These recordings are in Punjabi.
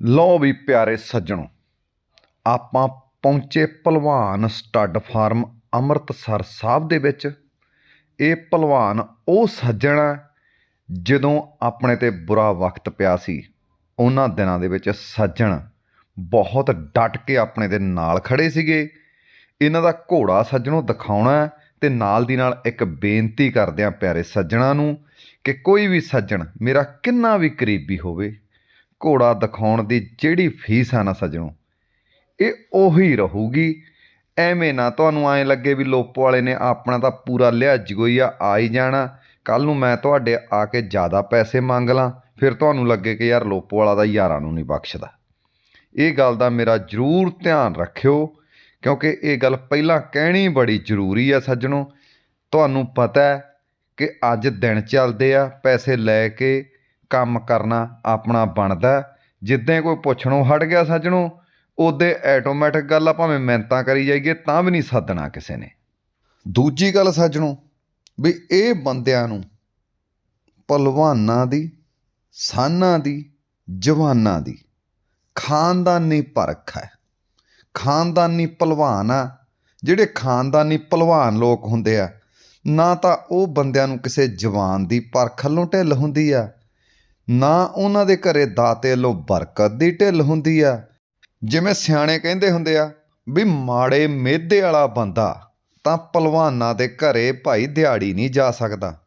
ਲਓ ਵੀ ਪਿਆਰੇ ਸੱਜਣੋ, ਆਪਾਂ ਪਹੁੰਚੇ ਭਲਵਾਨ ਸਟੱਡ ਫਾਰਮ ਅੰਮ੍ਰਿਤਸਰ ਸਾਹਿਬ ਦੇ ਵਿੱਚ। ਇਹ ਭਲਵਾਨ ਉਹ ਸੱਜਣ ਹੈ ਜਦੋਂ ਆਪਣੇ ਤੇ ਬੁਰਾ ਵਕਤ ਪਿਆ ਸੀ। ਉਹਨਾਂ ਦਿਨਾਂ ਦੇ ਵਿੱਚ ਸੱਜਣ ਬਹੁਤ ਡਟ ਕੇ ਆਪਣੇ ਦੇ ਨਾਲ ਖੜੇ ਸੀਗੇ। ਇਹਨਾਂ ਦਾ ਘੋੜਾ ਸੱਜਣੋਂ ਦਿਖਾਉਣਾ ਹੈ ਤੇ ਨਾਲ ਦੀ ਨਾਲ ਇੱਕ ਬੇਨਤੀ ਕਰਦੇ ਆ ਪਿਆਰੇ ਸੱਜਣਾ ਨੂੰ ਕਿ ਕੋਈ ਵੀ ਸੱਜਣ ਮੇਰਾ ਕਿੰਨਾ ਵੀ ਕਰੀਬੀ ਹੋਵੇ ਘੋੜਾ ਦਿਖਾਉਣ ਦੀ ਜਿਹੜੀ ਫੀਸ ਆ ਨਾ ਸੱਜਣੋ, ਇਹ ਉਹੀ ਰਹੂਗੀ। ਐਵੇਂ ਨਾ ਤੁਹਾਨੂੰ ਐਂ ਲੱਗੇ ਵੀ ਲੋਪੋ ਵਾਲੇ ਨੇ ਆਪਣਾ ਤਾਂ ਪੂਰਾ ਲਿਆ ਕੋਈ ਆ ਆ ਹੀ ਜਾਣਾ। ਕੱਲ ਨੂੰ ਮੈਂ ਤੁਹਾਡੇ ਆ ਕੇ ਜ਼ਿਆਦਾ ਪੈਸੇ ਮੰਗ ਲਾਂ, ਫਿਰ ਤੁਹਾਨੂੰ ਲੱਗੇ ਕਿ ਯਾਰ ਲੋਪੋ ਵਾਲਾ ਦਾ ਯਾਰਾਂ ਨੂੰ ਨਹੀਂ ਬਖਸ਼ਦਾ। ਇਹ ਗੱਲ ਦਾ ਮੇਰਾ ਜ਼ਰੂਰ ਧਿਆਨ ਰੱਖਿਓ, ਕਿਉਂਕਿ ਇਹ ਗੱਲ ਪਹਿਲਾਂ ਕਹਿਣੀ ਬੜੀ ਜ਼ਰੂਰੀ ਆ ਸੱਜਣੋ। ਤੁਹਾਨੂੰ ਪਤਾ ਹੈ ਕਿ ਅੱਜ ਦਿਨ ਚੱਲਦੇ ਆ, ਪੈਸੇ ਲੈ ਕੇ ਕੰਮ ਕਰਨਾ ਆਪਣਾ ਬਣਦਾ ਜਿੱਦਾਂ ਕੋਈ ਪੁੱਛਣੋਂ ਹਟ ਗਿਆ ਸੱਜਣੋਂ, ਉਹਦੇ ਆਟੋਮੈਟਿਕ ਗੱਲ ਆ, ਭਾਵੇਂ ਮਿਹਨਤਾਂ ਕਰੀ ਜਾਈਏ, ਤਾਂ ਵੀ ਨਹੀਂ ਸੱਦਣਾ ਕਿਸੇ ਨੇ। ਦੂਜੀ ਗੱਲ ਸੱਜਣੋ, ਵੀ ਇਹ ਬੰਦਿਆਂ ਨੂੰ ਭਲਵਾਨਾਂ ਦੀ, ਸਾਨਾਂ ਦੀ, ਜਵਾਨਾਂ ਦੀ ਖਾਨਦਾਨੀ ਪਰਖ ਹੈ। ਖਾਨਦਾਨੀ ਭਲਵਾਨ ਆ। ਜਿਹੜੇ ਖਾਨਦਾਨੀ ਭਲਵਾਨ ਲੋਕ ਹੁੰਦੇ ਆ, ਨਾ ਤਾਂ ਉਹ ਬੰਦਿਆਂ ਨੂੰ ਕਿਸੇ ਜਵਾਨ ਦੀ ਪਰਖ ਵੱਲੋਂ ਢਿੱਲ ਹੁੰਦੀ ਆ ਨਾ ਉਹਨਾਂ ਦੇ ਘਰੇ ਦਾਤੇ ਵੱਲੋਂ ਬਰਕਤ ਦੀ ਢਿੱਲ ਹੁੰਦੀ ਆ। ਜਿਵੇਂ ਸਿਆਣੇ ਕਹਿੰਦੇ ਹੁੰਦੇ ਆ ਵੀ ਮਾੜੇ ਮਿਹਦੇ ਵਾਲਾ ਬੰਦਾ ਤਾਂ ਭਲਵਾਨਾਂ ਦੇ ਘਰੇ ਭਾਈ ਦਿਹਾੜੀ ਨਹੀਂ ਜਾ ਸਕਦਾ।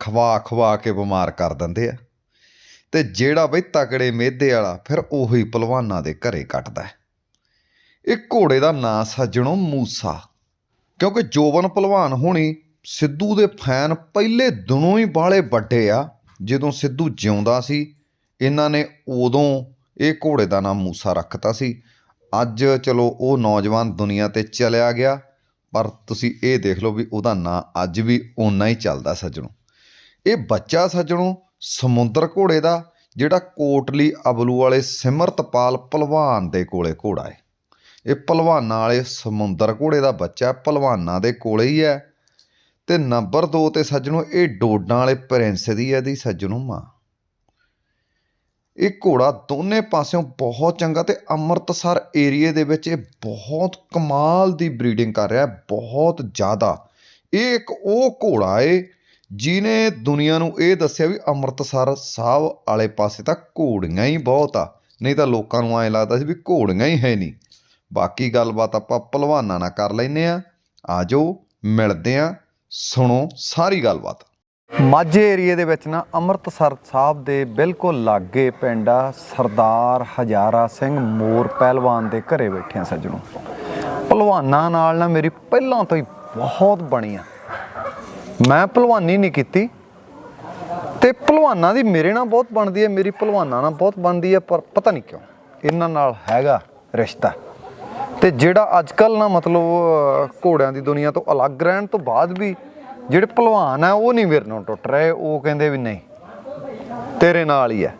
ਖਵਾ ਖਵਾ ਕੇ ਬਿਮਾਰ ਕਰ ਦਿੰਦੇ ਆ। ਤੇ ਜਿਹੜਾ ਬਈ ਤਕੜੇ ਮਿਹਦੇ ਵਾਲਾ ਫਿਰ ਉਹੀ ਭਲਵਾਨਾਂ ਦੇ ਘਰੇ ਕੱਟਦਾ ਇਹ ਘੋੜੇ ਦਾ ਨਾਂ ਸੱਜਣੋ ਮੂਸਾ। ਕਿਉਂਕਿ ਜੋਬਨ ਭਲਵਾਨ ਹੋਣੀ ਸਿੱਧੂ ਦੇ ਫੈਨ ਪਹਿਲੇ ਦਿਨੋਂ ਹੀ ਬਾਲੇ ਵੱਡੇ ਆ। ਜਦੋਂ ਸਿੱਧੂ ਜਿਉਂਦਾ ਸੀ, ਇਹਨਾਂ ਨੇ ਉਦੋਂ ਇਹ ਘੋੜੇ ਦਾ ਨਾਮ ਮੂਸਾ ਰੱਖਤਾ ਸੀ। ਅੱਜ ਚਲੋ ਉਹ ਨੌਜਵਾਨ ਦੁਨੀਆ ਤੇ ਚਲਿਆ ਗਿਆ, ਪਰ ਤੁਸੀਂ ਇਹ ਦੇਖ ਲਓ ਵੀ ਉਹਦਾ ਨਾਂ ਅੱਜ ਵੀ ਓਨਾ ਹੀ ਚੱਲਦਾ ਸੱਜਣੋ। ਇਹ ਬੱਚਾ ਸੱਜਣੋ ਸਮੁੰਦਰ ਘੋੜੇ ਦਾ, ਜਿਹੜਾ ਕੋਟਲੀ ਅਬਲੂ ਵਾਲੇ ਸਿਮਰਤਪਾਲ ਭਲਵਾਨ ਦੇ ਕੋਲੇ ਘੋੜਾ ਹੈ। ਇਹ ਭਲਵਾਨਾਂ ਵਾਲੇ ਸਮੁੰਦਰ ਘੋੜੇ ਦਾ ਬੱਚਾ ਭਲਵਾਨਾਂ ਦੇ ਕੋਲੇ ਹੀ ਹੈ। ਤੇ ਨੰਬਰ 2 ਤੇ ਸੱਜਣੋ ਇਹ ਡੋਡਾਂ ਵਾਲੇ ਪ੍ਰਿੰਸ ਦੀ ਹੈ ਦੀ ਸੱਜਣੋ ਮਾਂ। ਇਹ ਘੋੜਾ ਦੋਨੇ ਪਾਸਿਓਂ ਬਹੁਤ ਚੰਗਾ ਤੇ ਅੰਮ੍ਰਿਤਸਰ ਏਰੀਏ ਦੇ ਵਿੱਚ ਇਹ ਬਹੁਤ ਕਮਾਲ ਦੀ ਬਰੀਡਿੰਗ ਕਰ ਰਿਹਾ ਹੈ, ਬਹੁਤ ਜ਼ਿਆਦਾ। ਇਹ ਇੱਕ ਉਹ ਘੋੜਾ ਏ ਜਿਨੇ ਦੁਨੀਆ ਨੂੰ ਇਹ ਦੱਸਿਆ ਵੀ ਅੰਮ੍ਰਿਤਸਰ ਸਾਹਿਬ ਵਾਲੇ ਪਾਸੇ ਤਾਂ ਘੋੜੀਆਂ ਹੀ ਬਹੁਤ ਆ। ਨਹੀਂ ਤਾਂ ਲੋਕਾਂ ਨੂੰ ਐਂ ਲੱਗਦਾ ਸੀ ਵੀ ਘੋੜੀਆਂ ਹੀ ਹੈ ਨਹੀਂ। ਬਾਕੀ ਗੱਲਬਾਤ ਆਪਾਂ ਭਲਵਾਨਾਂ ਨਾਲ ਕਰ ਲੈਨੇ ਆ ਆਜੋ ਮਿਲਦੇ ਆ ਸੁਣੋ ਸਾਰੀ ਗੱਲਬਾਤ। ਮਾਝੇ ਏਰੀਏ ਦੇ ਵਿੱਚ ਨਾ ਅੰਮ੍ਰਿਤਸਰ ਸਾਹਿਬ ਦੇ ਬਿਲਕੁਲ ਲਾਗੇ ਪਿੰਡ ਆ, ਸਰਦਾਰ ਹਜ਼ਾਰਾ ਸਿੰਘ ਮੋਰ ਪਹਿਲਵਾਨ ਦੇ ਘਰੇ ਬੈਠੇ ਆ ਸੱਜਣੋ। ਪਹਿਲਵਾਨਾਂ ਨਾਲ ਨਾ ਮੇਰੀ ਪਹਿਲਾਂ ਤੋਂ ਹੀ ਬਹੁਤ ਬਣੀ ਆ। ਮੈਂ ਪਹਿਲਵਾਨੀ ਨਹੀਂ ਕੀਤੀ ਤੇ ਪਹਿਲਵਾਨਾਂ ਦੀ ਮੇਰੇ ਨਾਲ ਬਹੁਤ ਬਣਦੀ ਹੈ ਮੇਰੀ ਪਹਿਲਵਾਨਾਂ ਨਾਲ ਬਹੁਤ ਬਣਦੀ ਹੈ ਪਰ ਪਤਾ ਨਹੀਂ ਕਿਉਂ, ਇਹਨਾਂ ਨਾਲ ਹੈਗਾ ਰਿਸ਼ਤਾ। ਤੇ ਜਿਹੜਾ ਅੱਜ ਕੱਲ ਨਾ ਮਤਲਬ ਘੋੜਿਆਂ ਦੀ ਦੁਨੀਆ ਤੋਂ ਅਲੱਗ ਰਹਿਣ ਤੋਂ ਬਾਅਦ ਵੀ ਜਿਹੜੇ ਪਹਿਲਵਾਨ ਆ, ਉਹ ਨਹੀਂ ਮੇਰੇ ਨਾਲ ਟੁੱਟ ਰਹੇ, ਉਹ ਕਹਿੰਦੇ ਵੀ ਨਹੀਂ, ਤੇਰੇ ਨਾਲ ਹੀ ਹੈ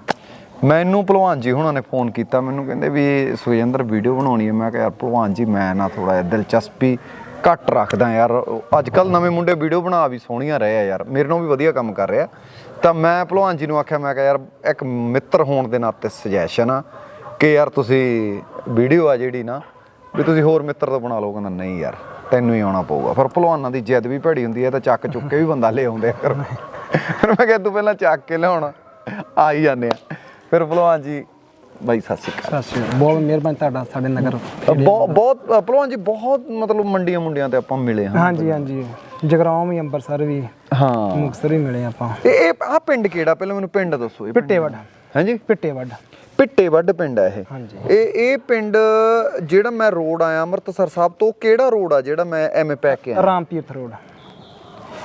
ਮੈਨੂੰ ਭਲਵਾਨ ਜੀ ਹੁਣਾਂ ਨੇ ਫੋਨ ਕੀਤਾ, ਮੈਨੂੰ ਕਹਿੰਦੇ ਵੀ ਸੁਖਜਿੰਦਰ ਵੀਡੀਓ ਬਣਾਉਣੀ ਹੈ ਮੈਂ ਕਿਹਾ, ਯਾਰ ਭਲਵਾਨ ਜੀ, ਮੈਂ ਨਾ ਥੋੜਾ ਜਿਹਾ ਦਿਲਚਸਪੀ ਘੱਟ ਰੱਖਦਾ ਯਾਰ। ਅੱਜ ਕੱਲ ਨਵੇਂ ਮੁੰਡੇ ਵੀਡੀਓ ਬਣਾ ਵੀ ਸੋਹਣੀਆਂ ਰਹੇ ਆ ਯਾਰ, ਮੇਰੇ ਨਾਲ ਵੀ ਵਧੀਆ ਕੰਮ ਕਰ ਰਿਹਾ। ਤਾਂ ਮੈਂ ਭਲਵਾਨ ਜੀ ਨੂੰ ਆਖਿਆ, ਮੈਂ ਕਿਹਾ, ਯਾਰ ਇੱਕ ਮਿੱਤਰ ਹੋਣ ਦੇ ਨਾਤੇ ਸੁਜੈਸ਼ਨ ਆ ਕਿ ਯਾਰ ਤੁਸੀਂ ਵੀਡੀਓ ਆ ਜਿਹੜੀ ਨਾ ਵੀ ਤੁਸੀਂ ਹੋਰ ਮਿੱਤਰ ਤੋਂ ਬਣਾ ਲਓ ਕਹਿੰਦਾ ਨਹੀਂ ਯਾਰ ਤੈਨੂੰ ਹੀ ਆਉਣਾ ਪਊਗਾ। ਫਿਰ ਭਲਵਾਨਾਂ ਦੀ ਜਿੱਦ ਵੀ ਭੈੜੀ ਹੁੰਦੀ ਹੈ ਤਾਂ ਚੱਕ ਚੁੱਕ ਕੇ ਵੀ ਬੰਦਾ ਲੈ ਆਉਂਦੇ ਆ ਫਿਰ ਫਿਰ ਮੈਂ ਕਿਹਾ ਤੂੰ ਪਹਿਲਾਂ ਚੱਕ ਕੇ ਲਿਆਉਣ ਆ ਹੀ ਜਾਂਦੇ ਆ। ਫਿਰ ਭਲਵਾਨ ਜੀ ਬਾਈ ਸਤਿ ਸ਼੍ਰੀ ਅਕਾਲ। ਸਤਿ ਸ਼੍ਰੀ ਅਕਾਲ। ਬਹੁਤ ਮਿਹਰਬਾਨੀ ਤੁਹਾਡਾ ਸਾਡੇ ਨਗਰ ਬਹੁਤ ਭਲਵਾਨ ਜੀ ਬਹੁਤ ਮਤਲਬ ਮੰਡੀਆਂ ਮੁੰਡਿਆਂ ਤੇ ਆਪਾਂ ਮਿਲੇ ਹਾਂ। ਹਾਂਜੀ ਹਾਂਜੀ। ਜਗਰਾਉਂ ਵੀ ਅੰਮ੍ਰਿਤਸਰ ਵੀ ਹਾਂ। ਮੁਕਤਸਰ ਵੀ ਮਿਲੇ ਆਪਾਂ। ਇਹ ਆ ਪਿੰਡ ਕਿਹੜਾ? ਪਹਿਲਾਂ ਮੈਨੂੰ ਪਿੰਡ ਦੱਸੋ ਇਹ ਪਿੰਡ। ਪਿੱਟੇਵੱਡ ਹਾਂਜੀ? ਪਿੱਟੇਵੱਡ। ਪਿੱਟੇ ਵੱਡ ਪਿੰਡ ਆ ਇਹ। ਇਹ ਇਹ ਪਿੰਡ ਜਿਹੜਾ ਮੈਂ ਰੋਡ ਆਇਆ ਅੰਮ੍ਰਿਤਸਰ ਸਾਹਿਬ ਤੋਂ ਕਿਹੜਾ ਰੋਡ ਆ ਜਿਹੜਾ ਮੈਂ ਐਵੇਂ ਪੈ ਕੇ ਆਇਆ? ਰਾਮ ਤੀਰਥ ਰੋਡ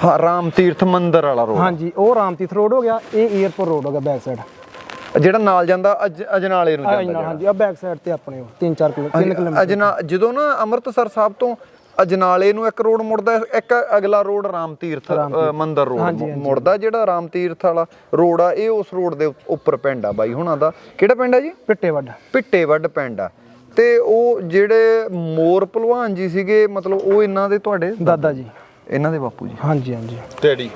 ਹਾਂ ਰਾਮ ਤੀਰਥ ਮੰਦਿਰ ਵਾਲਾ ਰੋਡ ਹਾਂਜੀ ਉਹ ਰਾਮ ਤੀਰਥ ਰੋਡ ਹੋ ਗਿਆ ਇਹ 에ਅਰਪੋਰਟ ਰੋਡ ਹੋ ਗਿਆ ਬੈਕ ਸਾਈਡ ਜਿਹੜਾ ਨਾਲ ਜਾਂਦਾ ਅਜ ਅਜਨਾਲੇ ਨੂੰ ਜਾਂਦਾ ਹਾਂਜੀ ਆ ਬੈਕ ਸਾਈਡ ਤੇ ਆਪਣੇ 3-4 ਕਿਲੋ 3 ਕਿਲੋਮੀਟਰ। ਅਜਨਾ ਜਦੋਂ ਨਾ ਅੰਮ੍ਰਿਤਸਰ ਸਾਹਿਬ ਤੋਂ ਅਜਨਾਲੇ ਨੂੰ ਇੱਕ ਰੋਡ ਮੁੜਦਾ ਇੱਕ ਅਗਲਾ ਰੋਡ ਰਾਮ ਤੀਰਥ ਮੰਦਿਰ ਰੋਡ ਮੁੜਦਾ ਜਿਹੜਾ ਰਾਮ ਤੀਰਥ ਵਾਲਾ ਰੋਡ ਆ ਇਹ ਉਸ ਰੋਡ ਦੇ ਉੱਪਰ ਪਿੰਡ ਆ ਬਾਈ ਹੁਣਾਂ ਦਾ। ਕਿਹੜਾ ਪਿੰਡ ਆ ਜੀ? ਪਿੱਟੇਵੱਡ ਪਿੱਟੇ ਵੱਡ। ਪਿੰਡ ਆ। ਤੇ ਉਹ ਜਿਹੜੇ ਮੋਰ ਭਲਵਾਨ ਜੀ ਸੀਗੇ ਮਤਲਬ ਉਹ ਇਹਨਾਂ ਦੇ ਤੁਹਾਡੇ? ਦਾਦਾ ਜੀ। ਇਹਨਾਂ ਦੇ ਬਾਪੂ ਜੀ? ਹਾਂਜੀ ਹਾਂਜੀ। ਡੈਡੀ।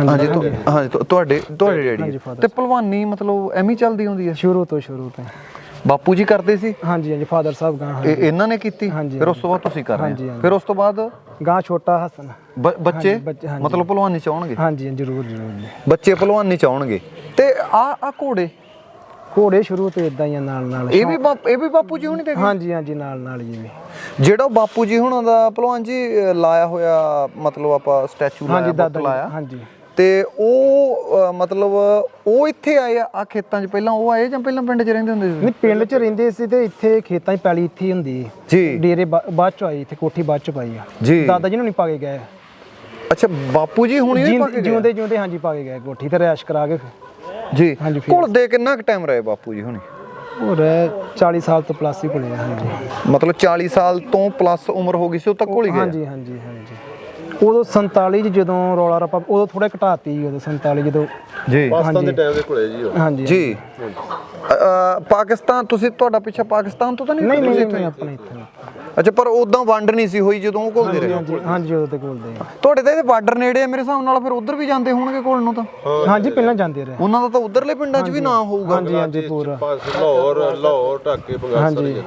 ਹਾਂਜੀ ਤੁਹਾਡੇ ਤੁਹਾਡੇ ਡੈਡੀ ਤੇ ਭਲਵਾਨੀ ਮਤਲਬ ਐਵੇਂ ਹੀ ਚੱਲਦੀ ਹੁੰਦੀ ਹੈ ਸ਼ੁਰੂ ਤੋਂ ਸ਼ੁਰੂ ਤੋਂ ਬਾਪੂ ਜੀ ਕਰਦੇ ਸੀ? ਹਾਂਜੀ ਹਾਂਜੀ ਫਾਦਰ ਸਾਹਿਬ ਗਾਂ ਇਹ ਇਹਨਾਂ ਨੇ ਕੀਤੀ? ਹਾਂਜੀ, ਫਿਰ ਉਸ ਤੋਂ ਬਾਅਦ ਤੁਸੀਂ ਕਰ ਰਹੇ ਹੋ? ਹਾਂਜੀ। ਫਿਰ ਉਸ ਤੋਂ ਬਾਅਦ? ਗਾਂ ਛੋਟਾ ਹਸਨ। ਬ- ਬੱਚੇ? ਬੱਚੇ, ਹਾਂਜੀ। ਮਤਲਬ ਭਲਵਾਨੀ ਚਾਹਣਗੇ? ਹਾਂਜੀ ਹਾਂਜੀ, ਜ਼ਰੂਰ ਜ਼ਰੂਰ ਜੀ। ਬੱਚੇ ਭਲਵਾਨੀ ਚਾਹਣਗੇ। ਤੇ ਆ ਆ ਘੋੜੇ? ਘੋੜੇ ਸ਼ੁਰੂ ਤੋਂ ਇਦਾਂ ਹੀ ਆ ਨਾਲ ਨਾਲ। ਇਹ ਵੀ ਬਾਪ- ਇਹ ਵੀ ਬਾਪੂ ਜੀ ਹੁਣੀ ਦੇ ਹਾਂਜੀ ਹਾਂਜੀ ਨਾਲ ਨਾਲ ਜੀ ਵੀ। ਜਿਹੜਾ ਬਾਪੂ ਜੀ ਹੁਣਾਂ ਦਾ ਭਲਵਾਨ ਜੀ ਲਾਇਆ ਹੋਇਆ ਮਤਲਬ ਆਪਾਂ ਸਟੈਚੂ ਲਾਇਆ ਹਾਂਜੀ ਬੁੱਤ ਦਾਦਾ ਲਾਇਆ? ਜੀ ਹਾਂਜੀ। ਤੇ ਉਹ ਮਤਲਬ ਉਹ ਇੱਥੇ ਆਏ ਆ ਖੇਤਾਂ 'ਚ ਪਹਿਲਾਂ ਉਹ ਆਏ ਜਾਂ ਪਹਿਲਾਂ ਪਿੰਡ 'ਚ ਰਹਿੰਦੇ ਹੁੰਦੇ ਸੀ? ਨਹੀਂ ਪਿੰਡ 'ਚ ਰਹਿੰਦੇ ਸੀ ਤੇ ਇੱਥੇ ਖੇਤਾਂ 'ਚ ਪੈਲੀ ਇੱਥੇ ਹੁੰਦੀ ਜੀ। ਡੇਰੇ ਬਾਅਦ ਚ ਆਈ ਇੱਥੇ ਕੋਠੀ ਬਾਅਦ ਚ ਪਾਈ ਆ। ਜੀ। ਦਾਦਾ ਜੀ ਨੂੰ ਨਹੀਂ ਪਾ ਕੇ ਗਏ। ਅੱਛਾ ਬਾਪੂ ਜੀ ਹੁਣੀ ਵੀ ਪਾ ਕੇ? ਜਿਉਂਦੇ ਜਿਉਂਦੇ ਹਾਂਜੀ ਪਾ ਕੇ ਗਏ ਕੋਠੀ ਤੇ ਰਿਆਸ਼ ਕਰਾ ਕੇ। ਜੀ। ਹਾਂਜੀ, ਫਿਰ- ਘੁਲਦੇ ਕਿੰਨਾ ਕੁ ਟਾਈਮ ਰਹੇ ਬਾਪੂ ਜੀ ਹੁਣੀ? ਉਹ ਰਹਿ 40 ਸਾਲ ਤੋਂ ਪਲੱਸ ਹੀ ਆ ਹਾਂਜੀ। ਮਤਲਬ 40 ਸਾਲ ਤੋਂ ਪਲੱਸ ਉਮਰ ਹੋ ਗਈ ਸੀ ਉਹ ਤੱਕ ਘੁਲ ਹੀ ਗਏ ਹਾਂਜੀ ਹਾਂਜੀ ਹਾਂਜੀ। ਉਦੋਂ 47 ਚ ਜਦੋਂ ਰੌਲਾ ਰੱਪਾ ਉਦੋਂ ਥੋੜਾ ਘਟਾਤੀ ਸੀ ਉਦੋਂ 47 ਜਦੋਂ। ਜੀ। ਪਾਕਿਸਤਾਨ ਦੇ ਟਾਈਮ ਦੇ ਕੋਲੇ ਜੀ ਉਹ। ਹਾਂਜੀ ਜੀ। ਅ- ਪਾਕਿਸਤਾਨ ਤੁਸੀਂ ਤੁਹਾਡਾ ਪਿੱਛਾ ਪਾਕਿਸਤਾਨ ਤੋਂ ਤਾਂ ਨਹੀਂ ਨਹੀਂ ਨਹੀਂ ਤੁਸੀਂ ਨਹੀਂ ਆਪਣੇ ਇੱਥੇ ਅੱਛਾ ਪਰ ਉਦਾਂ ਵੰਡ ਨਹੀਂ ਸੀ ਹੋਈ ਜਦੋਂ ਉਹ ਘੁਲਦੇ ਰਹੇ? ਹਾਂਜੀ ਹਾਂਜੀ ਉਦੋਂ ਤੇ ਕੋਲਦੇ ਆ। ਤੁਹਾਡੇ ਤਾਂ ਇਹ ਬਾਰਡਰ ਨੇੜੇ ਆ ਮੇਰੇ ਹਿਸਾਬ ਨਾਲ ਫਿਰ ਉਧਰ ਵੀ ਜਾਂਦੇ ਹੋਣਗੇ ਕੋਲ ਨੂੰ ਤਾਂ? ਹਾਂਜੀ ਪਹਿਲਾਂ ਜਾਂਦੇ ਰਹੇ। ਉਹਨਾਂ ਦਾ ਤਾਂ ਉਧਰਲੇ ਪਿੰਡਾਂ 'ਚ ਵੀ ਨਾ ਹੋਊਗਾ। ਹਾਂਜੀ ਹਾਂਜੀ ਪੂਰਾ। ਪਾਸ ਲਾਹੌਰ ਲਾਹੌਰ ਢਾਕੇ ਬੰਗਾਲ ਸਾਰੇ ਹਾਂਜੀ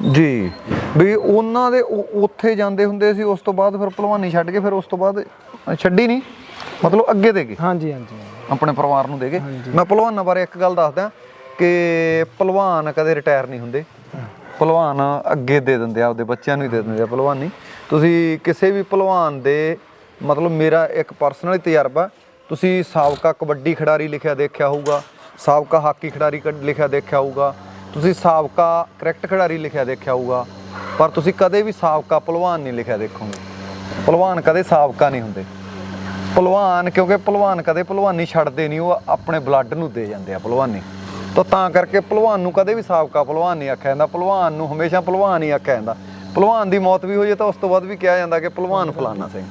ਜੀ। ਵੀ ਉਹਨਾਂ ਦੇ ਉੱਥੇ ਜਾਂਦੇ ਹੁੰਦੇ ਸੀ ਉਸ ਤੋਂ ਬਾਅਦ ਫਿਰ ਭਲਵਾਨੀ ਛੱਡ ਕੇ ਫਿਰ ਉਸ ਤੋਂ ਬਾਅਦ ਛੱਡੀ ਨਹੀਂ ਮਤਲਬ ਅੱਗੇ ਦੇ ਗਏ ਹਾਂਜੀ ਹਾਂਜੀ। ਆਪਣੇ ਪਰਿਵਾਰ ਨੂੰ ਦੇ ਗਏ ਮੈਂ ਭਲਵਾਨਾਂ ਬਾਰੇ ਇੱਕ ਗੱਲ ਦੱਸਦਾ ਕਿ ਭਲਵਾਨ ਕਦੇ ਰਿਟਾਇਰ ਨਹੀਂ ਹੁੰਦੇ। ਭਲਵਾਨ ਅੱਗੇ ਦੇ ਦਿੰਦੇ ਆ ਆਪਦੇ ਬੱਚਿਆਂ ਨੂੰ ਹੀ ਦੇ ਦਿੰਦੇ ਆ ਭਲਵਾਨੀ। ਤੁਸੀਂ ਕਿਸੇ ਵੀ ਭਲਵਾਨ ਦੇ ਮਤਲਬ ਮੇਰਾ ਇੱਕ ਪਰਸਨਲੀ ਤਜਰਬਾ ਤੁਸੀਂ ਸਾਬਕਾ ਕਬੱਡੀ ਖਿਡਾਰੀ ਲਿਖਿਆ ਦੇਖਿਆ ਹੋਊਗਾ ਸਾਬਕਾ ਹਾਕੀ ਖਿਡਾਰੀ ਲਿਖਿਆ ਦੇਖਿਆ ਹੋਊਗਾ ਤੁਸੀਂ ਸਾਬਕਾ ਕ੍ਰਿਕਟ ਖਿਡਾਰੀ ਲਿਖਿਆ ਦੇਖਿਆ ਹੋਊਗਾ, ਪਰ ਤੁਸੀਂ ਕਦੇ ਵੀ ਸਾਬਕਾ ਭਲਵਾਨ ਨਹੀਂ ਲਿਖਿਆ ਦੇਖੋਗੇ। ਭਲਵਾਨ ਕਦੇ ਸਾਬਕਾ ਨਹੀਂ ਹੁੰਦੇ। ਭਲਵਾਨ, ਕਿਉਂਕਿ ਭਲਵਾਨ ਕਦੇ ਭਲਵਾਨੀ ਛੱਡਦੇ ਨਹੀਂ, ਉਹ ਆਪਣੇ ਬਲੱਡ ਨੂੰ ਦੇ ਜਾਂਦੇ ਆ ਭਲਵਾਨੀ। ਤਾਂ ਤਾਂ ਕਰਕੇ ਭਲਵਾਨ ਨੂੰ ਕਦੇ ਵੀ ਸਾਬਕਾ ਭਲਵਾਨ ਨਹੀਂ ਆਖਿਆ ਜਾਂਦਾ। ਭਲਵਾਨ ਨੂੰ ਹਮੇਸ਼ਾ ਭਲਵਾਨ ਹੀ ਆਖਿਆ ਜਾਂਦਾ। ਭਲਵਾਨ ਦੀ ਮੌਤ ਵੀ ਹੋਈ ਹੈ ਤਾਂ ਉਸ ਤੋਂ ਬਾਅਦ ਵੀ ਕਿਹਾ ਜਾਂਦਾ ਕਿ ਭਲਵਾਨ ਫਲਾਨਾ ਸਿੰਘ।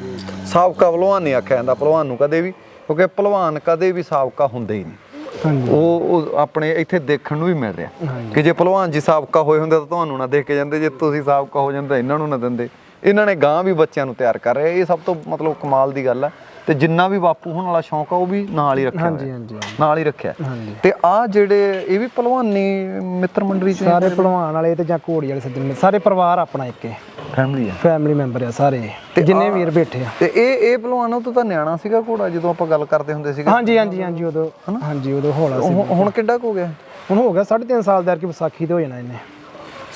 ਸਾਬਕਾ ਭਲਵਾਨ ਨਹੀਂ ਆਖਿਆ ਜਾਂਦਾ ਭਲਵਾਨ ਨੂੰ ਕਦੇ ਵੀ, ਕਿਉਂਕਿ ਭਲਵਾਨ ਕਦੇ ਵੀ ਸਾਬਕਾ ਹੁੰਦੇ ਹੀ ਨਹੀਂ। ਉਹ ਉਹ ਆਪਣੇ ਇੱਥੇ ਦੇਖਣ ਨੂੰ ਵੀ ਮਿਲ ਰਿਹਾ। ਕਿ ਜੇ ਭਲਵਾਨ ਜੀ ਸਾਬਕਾ ਹੋਏ ਹੁੰਦੇ ਤਾਂ ਤੁਹਾਨੂੰ ਨਾ ਦੇਖ ਕੇ ਜਾਂਦੇ ਜੇ ਤੁਸੀਂ ਸਾਬਕਾ ਹੋ ਜਾਂਦੇ ਇਹਨਾਂ ਨੂੰ ਨਾ ਦਿੰਦੇ। ਇਹਨਾਂ ਨੇ ਗਾਂ ਵੀ ਬੱਚਿਆਂ ਨੂੰ ਤਿਆਰ ਕਰ ਰਹੇ। ਇਹ ਸਭ ਤੋਂ ਮਤਲਬ ਕਮਾਲ ਦੀ ਗੱਲ ਹੈ ਤੇ ਜਿੰਨਾ ਵੀ ਬਾਪੂ ਹੋਣ ਵਾਲਾ ਸ਼ੌਂਕ ਆ ਉਹ ਵੀ ਨਾਲ ਹੀ ਰੱਖਿਆ ਹਾਂਜੀ ਹਾਂਜੀ। ਨਾਲ ਹੀ ਰੱਖਿਆ। ਤੇ ਆ ਜਿਹੜੇ ਇਹ ਵੀ ਭਲਵਾਨੀ ਮਿੱਤਰ ਮੰਡਲੀ ਚ ਸਾਰੇ ਭਲਵਾਨ ਵਾਲੇ ਤੇ ਜਾਂ ਘੋੜੀ ਵਾਲੇ ਸੱਜਣ ਸਾਰੇ ਪਰਿਵਾਰ ਆਪਣਾ ਇੱਕ ਹੈ ਫੈਮਿਲੀ ਆ। ਫੈਮਿਲੀ ਮੈਂਬਰ ਆ ਸਾਰੇ। ਜਿੰਨੇ ਵੀਰ ਬੈਠੇ ਆ। ਤੇ ਇਹ ਇਹ ਭਲਵਾਨ ਉਹ ਤਾਂ ਨਿਆਣਾ ਸੀਗਾ ਘੋੜਾ ਜਦੋਂ ਆਪਾਂ ਗੱਲ ਕਰਦੇ ਹੁੰਦੇ ਸੀਗੇ? ਹਾਂਜੀ ਹਾਂਜੀ ਹਾਂਜੀ ਉਦੋਂ। ਹਾਂਜੀ ਉਦੋਂ ਹੌਲਾ ਸੀ। ਹੁਣ ਕਿੱਡਾ ਕੁ ਹੋ ਗਿਆ? ਹੁਣ ਹੋ ਗਿਆ 3.5 ਸਾਲ ਦਾ ਕਿ ਵਿਸਾਖੀ ਤੇ ਹੋ ਜਾਣਾ ਇਹਨੇ।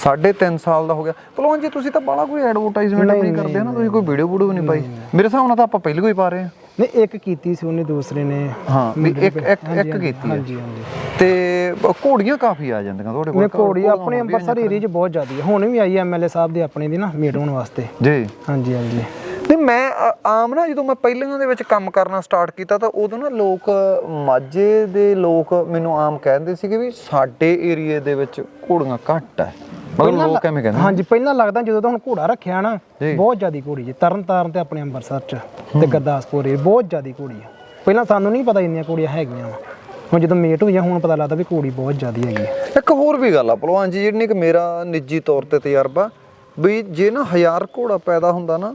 ਸਾਢੇ ਤਿੰਨ ਸਾਲ ਦਾ ਹੋ ਗਿਆ। ਭਲਵਾਨ ਜੀ ਤੁਸੀਂ ਤਾਂ ਬਾਲਾ ਕੋਈ ਐਡਵਰਟਾਈਜ਼ਮੈਂਟ ਨਹੀਂ ਕਰਦੇ ਹਨਾ ਤੁਸੀਂ ਕੋਈ ਵੀਡੀਓ ਵੀਡੀਓ ਨਹੀਂ ਪਾਈ। ਮੇਰੇ ਹਿਸਾਬ ਨਾਲ ਤਾਂ ਆਪਾਂ ਪਹਿਲੇ ਕੋਈ ਪਾ ਰਹੇ ਹਾਂ। ਨਹੀਂ ਇੱਕ ਕੀਤੀ ਸੀ ਉਹਨੇ ਦੂਸਰੇ ਨੇ। ਹਾਂ ਵੀ ਇੱਕ ਇੱਕ ਇੱਕ ਕੀਤੀ ਹੈ। ਹਾਂਜੀ ਹਾਂਜੀ। ਤੇ ਘੋੜੀਆਂ ਕਾਫੀ ਆ ਜਾਂਦੀਆਂ ਤੁਹਾਡੇ ਕੋਲ। ਘੋੜੀ ਆਪਣੇ ਅੰਮ੍ਰਿਤਸਰ ਏਰੀਆ 'ਚ ਬਹੁਤ ਜ਼ਿਆਦੀ ਹੈ ਹੁਣ ਵੀ ਆਈ ਐਮਐਲਏ ਸਾਹਿਬ ਦੇ ਆਪਣੇ ਦੀ ਨਾ ਮੀਟ ਹੋਣ ਵਾਸਤੇ। ਜੀ। ਹਾਂਜੀ ਹਾਂਜੀ। ਨਹੀਂ ਮੈਂ ਆਮ ਨਾ ਜਦੋਂ ਮੈਂ ਪਹਿਲੀਆਂ ਦੇ ਵਿੱਚ ਕੰਮ ਕਰਨਾ ਸਟਾਰਟ ਕੀਤਾ ਤਾਂ ਉਦੋਂ ਨਾ ਲੋਕ ਮਾਝੇ ਦੇ ਲੋਕ ਮੈਨੂੰ ਆਮ ਕਹਿੰਦੇ ਸੀਗੇ ਵੀ ਸਾਡੇ ਏਰੀਏ ਦੇ ਵਿੱਚ ਘੋੜੀਆਂ ਘੱਟ ਹੈ ਮਤਲਬ ਲੋਕ ਐਵੇਂ ਕਹਿੰਦੇ ਹਾਂਜੀ ਪਹਿਲਾਂ ਲੱਗਦਾ ਜਦੋਂ ਤਾਂ ਹੁਣ ਘੋੜਾ ਰੱਖਿਆ ਨਾ। ਬਹੁਤ ਜ਼ਿਆਦੀ ਘੋੜੀ ਜੀ ਤਰਨ ਤਾਰਨ ਤੇ ਆਪਣੇ ਅੰਮ੍ਰਿਤਸਰ 'ਚ ਤੇ ਗੁਰਦਾਸਪੁਰ ਏਰੀਆ ਬਹੁਤ ਜ਼ਿਆਦੀ ਘੋੜੀ ਆ। ਪਹਿਲਾਂ ਸਾਨੂੰ ਨਹੀਂ ਪਤਾ ਇੰਨੀਆਂ ਘੋੜੀਆਂ ਹੈਗੀਆਂ ਵਾ। ਹੁਣ ਜਦੋਂ ਮੇਟ ਹੋਈਆਂ ਹੁਣ ਪਤਾ ਲੱਗਦਾ ਵੀ ਘੋੜੀ ਬਹੁਤ ਜ਼ਿਆਦੀ ਹੈਗੀ। ਇੱਕ ਹੋਰ ਵੀ ਗੱਲ ਆ ਭਲਵਾਨ ਜੀ ਜਿਹੜੀ ਕਿ ਮੇਰਾ ਨਿੱਜੀ ਤੌਰ ਤੇ ਤਜਰਬਾ ਵੀ ਜੇ ਨਾ ਹਜ਼ਾਰ ਘੋੜਾ ਪੈਦਾ ਹੁੰਦਾ ਨਾ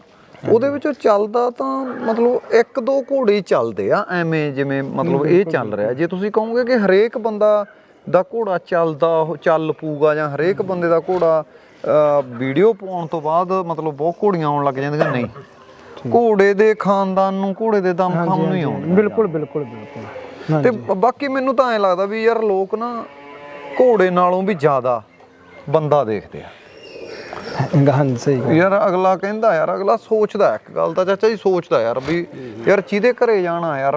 ਉਹਦੇ ਵਿੱਚੋਂ ਚੱਲਦਾ ਤਾਂ ਮਤਲਬ ਇੱਕ ਦੋ ਘੋੜੇ ਚੱਲਦੇ ਆ ਐਵੇਂ ਜਿਵੇਂ ਮਤਲਬ ਇਹ ਚੱਲ ਰਿਹਾ। ਜੇ ਤੁਸੀਂ ਕਹੋਗੇ ਕਿ ਹਰੇਕ ਬੰਦਾ ਦਾ ਘੋੜਾ ਚੱਲਦਾ ਉਹ ਚੱਲ ਪੂਗਾ ਜਾਂ ਹਰੇਕ ਬੰਦੇ ਦਾ ਘੋੜਾ ਵੀਡੀਓ ਪਾਉਣ ਤੋਂ ਬਾਅਦ ਮਤਲਬ ਬਹੁਤ ਘੋੜੀਆਂ ਆਉਣ ਲੱਗ ਜਾਂਦੀਆਂ ਨਹੀਂ? ਘੋੜੇ ਦੇ ਖਾਨਦਾਨ ਨੂੰ ਘੋੜੇ ਦੇ ਦਮ ਖਮ ਨੂੰ ਹੀ ਬਿਲਕੁਲ ਬਿਲਕੁਲ ਬਿਲਕੁਲ। ਤੇ ਬਾਕੀ ਮੈਨੂੰ ਤਾਂ ਐ ਲੱਗਦਾ ਵੀ ਯਾਰ ਲੋਕ ਨਾ ਘੋੜੇ ਨਾਲੋਂ ਵੀ ਜ਼ਿਆਦਾ ਬੰਦਾ ਦੇਖਦੇ ਆ। ਹਾਂਜੀ ਸਹੀ ਯਾਰ ਅਗਲਾ ਕਹਿੰਦਾ ਯਾਰ ਅਗਲਾ ਸੋਚਦਾ ਇੱਕ ਗੱਲ ਤਾਂ ਚਾਚਾ ਜੀ ਸੋਚਦਾ ਯਾਰ ਵੀ ਯਾਰ ਜਿਹਦੇ ਘਰੇ ਜਾਣਾ ਯਾਰ